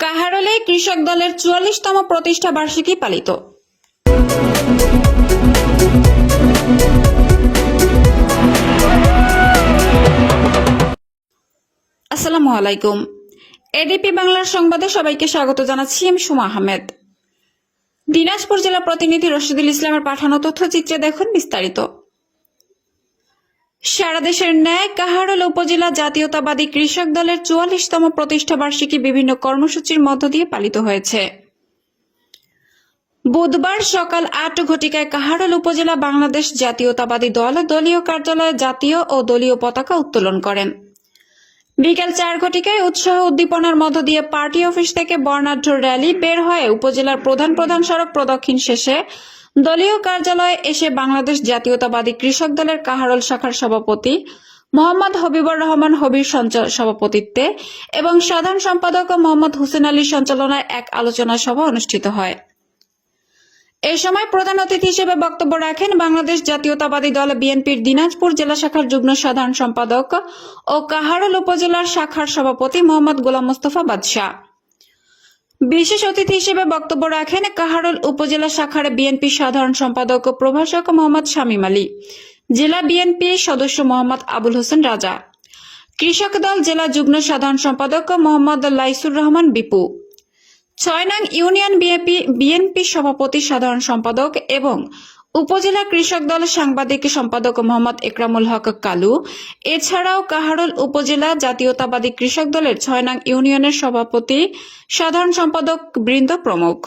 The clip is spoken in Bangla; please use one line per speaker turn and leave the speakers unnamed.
কাহারলে কৃষক দলের চুয়াল্লিশতম প্রতিষ্ঠা বার্ষিকী পালিত? আসসালামু আলাইকুম। এডিপি বাংলার সংবাদে সবাইকে স্বাগত জানাচ্ছি আমি সুমা আহমেদ। দিনাজপুর জেলা প্রতিনিধি রশিদুল ইসলামের পাঠানো তথ্যচিত্রে দেখুন বিস্তারিত। সারা দেশের ন্যায় কাহারল উপজেলা জাতীয়তাবাদী কৃষক দলের চুয়াল্লিশতম প্রতিষ্ঠা বার্ষিকী বিভিন্ন কর্মসূচির মধ্য দিয়ে পালিত হয়েছে। বুধবার সকাল আট ঘটিকায় কাহারল উপজেলা বাংলাদেশ জাতীয়তাবাদী দল দলীয় কার্যালয়ে জাতীয় ও দলীয় পতাকা উত্তোলন করেন। বিকেল চার ঘটিকায় উৎসাহ উদ্দীপনার মধ্য দিয়ে পার্টি অফিস থেকে বর্ণাঢ্য র্যালি বের হয়ে উপজেলার প্রধান প্রধান সড়ক প্রদক্ষিণ শেষে দলীয় কার্যালয়ে এসে বাংলাদেশ জাতীয়তাবাদী কৃষক দলের কাহারল শাখার সভাপতি মোহাম্মদ হবিবুর রহমান হবির সভাপতিত্বে এবং সাধারণ সম্পাদক মোহাম্মদ হোসেন আলীর সঞ্চালনায় এক আলোচনা সভা অনুষ্ঠিত হয়। এ সময় প্রধান অতিথি হিসেবে বক্তব্য রাখেন বাংলাদেশ জাতীয়তাবাদী দল বিএনপির দিনাজপুর জেলা শাখার যুগ্ম সাধারণ সম্পাদক ও কাহারল উপজেলার শাখার সভাপতি মোহাম্মদ গোলাম মোস্তফা বাদশাহ। বিশেষ অতিথি হিসেবে বক্তব্য রাখেন কাহারল উপজেলা শাখার বিএনপি সাধারণ সম্পাদক প্রভাষক মোহাম্মদ শামীম আলী, জেলা বিএনপি সদস্য মোহাম্মদ আবুল হোসেন রাজা, কৃষক দল জেলা যুগ্ম সাধারণ সম্পাদক মোহাম্মদ লাইসুর রহমান বিপু, ছয় নং ইউনিয়ন বিএনপি বিএনপি সভাপতি সাধারণ সম্পাদক এবং উপজেলা কৃষক দল সাংবাদিক সম্পাদক মোহাম্মদ একরামুল হক কালু। এছাড়াও কাহারুল উপজেলা জাতীয়তাবাদী কৃষক দলের ছয় নং ইউনিয়নের সভাপতি, সাধারণ সম্পাদক বৃন্দ প্রমুখ।